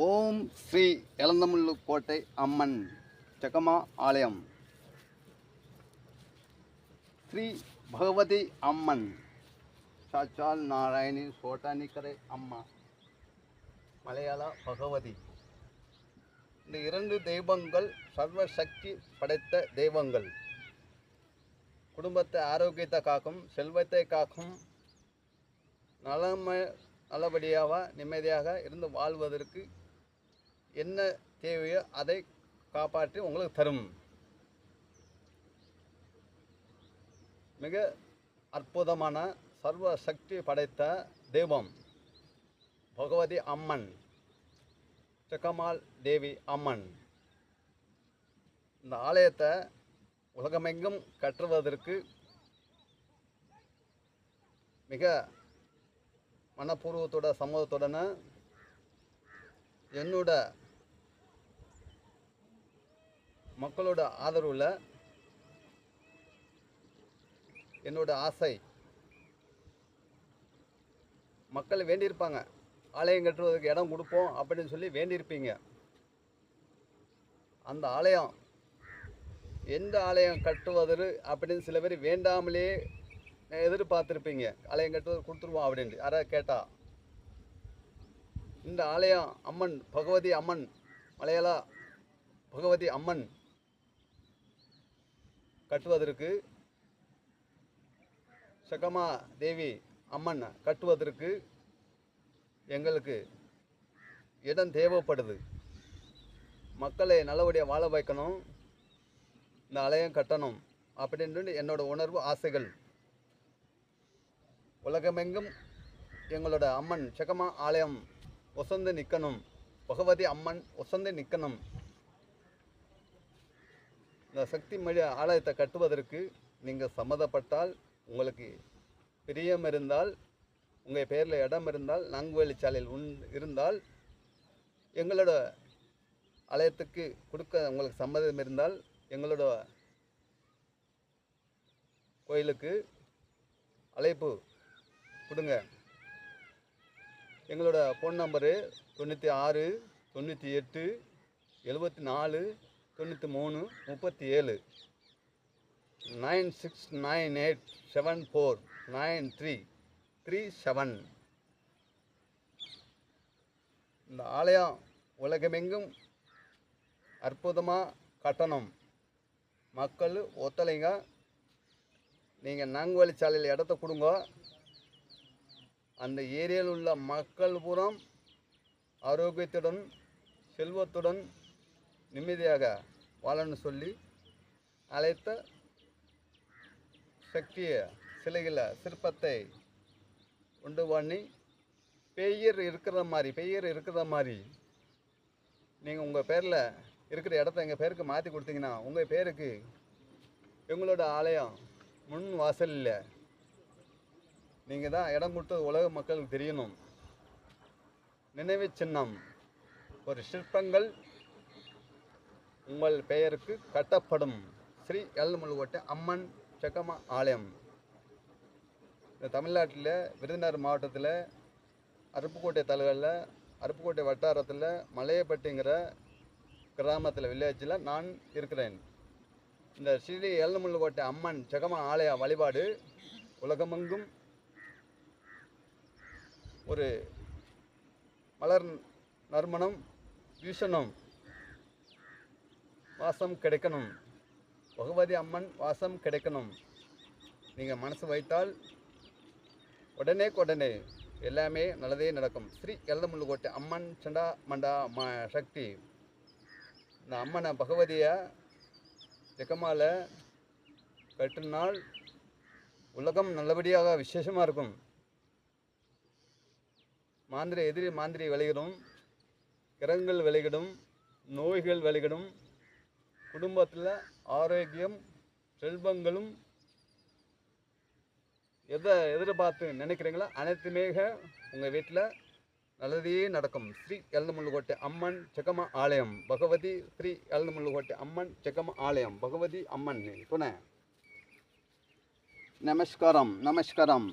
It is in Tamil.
ஓம் ஸ்ரீ எலந்தமுள்ளு கோட்டை அம்மன் ஜகமா ஆலயம். ஸ்ரீ பகவதி அம்மன் சாச்சால் நாராயணி சோட்டானிக்கரை அம்மா மலையாள பகவதி. இந்த இரண்டு தெய்வங்கள் சர்வ சக்தி படைத்த தெய்வங்கள். குடும்பத்தை ஆரோக்கியத்தை காக்கும் செல்வத்தை காக்கும் நலம நல்லபடியாக நிம்மதியாக இருந்து வாழ்வதற்கு என்ன தேவையோ அதை காப்பாற்றி உங்களுக்கு தரும். மிக அற்புதமான சர்வ சக்தி படைத்த தெய்வம் பகவதி அம்மன் செக்கமால் தேவி அம்மன். இந்த ஆலயத்தை உலகமெங்கும் கற்றுவதற்கு மிக மனப்பூர்வத்தோட சம்மதத்துடன் என்னோட மக்களோட ஆதரவில் என்னோட ஆசை மக்கள் வேண்டியிருப்பாங்க. ஆலயம் கட்டுவதற்கு இடம் கொடுப்போம் அப்படின்னு சொல்லி வேண்டியிருப்பீங்க. அந்த ஆலயம் எந்த ஆலயம் கட்டுவது அப்படின்னு சில பேர் வேண்டாமலே எதிர்பார்த்துருப்பீங்க. ஆலயம் கட்டுவது கொடுத்துருவோம் அப்படின்ட்டு யாராவது கேட்டால் இந்த ஆலயம் அம்மன் பகவதி அம்மன் மலையாள பகவதி அம்மன் கட்டுவதற்கு சகமா தேவி அம்மன் கட்டுவதற்கு எங்களுக்கு இடம் தேவைப்படுது. மக்களை நல்லபடியாக வாழ வைக்கணும். இந்த ஆலயம் கட்டணும் அப்படின்னு என்னோட உணர்வு ஆசைகள். உலகமெங்கும் எங்களோட அம்மன் செகமா ஆலயம் ஒசந்து நிற்கணும் பகவதி அம்மன் ஒசந்து நிற்கணும் இந்த சக்தி மொழி ஆலயத்தை கட்டுவதற்கு நீங்கள் சம்மதப்பட்டால் உங்களுக்கு பிரியம் இருந்தால் உங்கள் பேரில் இடம் இருந்தால் நாங்குவேலி சாலையில் உண் இருந்தால் எங்களோட ஆலயத்துக்கு கொடுக்க உங்களுக்கு சம்மதம் இருந்தால் எங்களோட கோயிலுக்கு அழைப்பு கொடுங்க. எங்களோட ஃபோன் நம்பரு தொண்ணூற்றி ஆறு தொண்ணூற்றி எட்டு எழுபத்தி நாலு தொண்ணூற்றி மூணு முப்பத்தி ஏழு. Nine six nine eight seven four nine three three seven. இந்த ஆலயம் உலகமெங்கும் அற்புதமாக கட்டணும். மக்கள் ஒத்துழைங்க நீங்கள் நாங்குவழி சாலையில் இடத்த கொடுங்க. அந்த ஏரியாவில் உள்ள மக்கள் பூரம் ஆரோக்கியத்துடன் செல்வத்துடன் நிம்மதியாக வாழணும்னு சொல்லி அழைத்த சக்திய சிலைகளை சிற்பத்தை உண்டு பண்ணி பெயர் இருக்கிற மாதிரி பெயர் இருக்கிற மாதிரி நீங்கள் உங்கள் பேரில் இருக்கிற இடத்த எங்கள் பேருக்கு மாற்றி கொடுத்தீங்கன்னா உங்கள் பேருக்கு எங்களோட ஆலயம் முன் வாசலில் நீங்கள் தான் இடம் கொடுத்தது உலக மக்களுக்கு தெரியணும். நினைவு சின்னம். ஒரு சிற்பங்கள் உங்கள் பெயருக்கு கட்டப்படும். ஸ்ரீ எல்முழுவட்ட அம்மன் செக்கம்மா ஆலயம். இந்த தமிழ்நாட்டில் விருதுநகர் மாவட்டத்தில் அருப்புக்கோட்டை தலைவரில் அருப்புக்கோட்டை வட்டாரத்தில் மலையப்பட்டிங்கிற கிராமத்தில் வில்லேஜில் நான் இருக்கிறேன். இந்த ஸ்ரீ எல்முழுகோட்டை அம்மன் செகமா ஆலய வழிபாடு உலகமெங்கும் ஒரு மலர் நறுமணம் வீசணும். வாசம் கிடைக்கணும். பகவதி அம்மன் வாசம் கிடைக்கணும். நீங்கள் மனசு வைத்தால் உடனே உடனே எல்லாமே நல்லதே நடக்கும். ஸ்ரீ எல்லமுள்ளுக்கோட்டை அம்மன் சண்டா மண்டா ம சக்தி. இந்த அம்மனை பகவதியை ஜெகமால கட்டினால் உலகம் நல்லபடியாக விசேஷமாக இருக்கும். மாந்திரை எதிரி மாந்திரி விளையிடும். கிரகங்கள் விளையிடும் நோய்கள் விளையிடும் குடும்பத்தில் ஆரோக்கியம் செல்வங்களும் எதை எதிர்பார்த்து நினைக்கிறீங்களோ அனைத்துமே உங்கள் வீட்டில் நல்லதே நடக்கும். ஸ்ரீ எல்நமுள்ளுகோட்டை அம்மன் செக்கம ஆலயம். பகவதி ஸ்ரீ எல்நமுள்ளுகோட்டை அம்மன் செக்கம ஆலயம். பகவதி அம்மன் துணை. நமஸ்காரம் நமஸ்காரம்.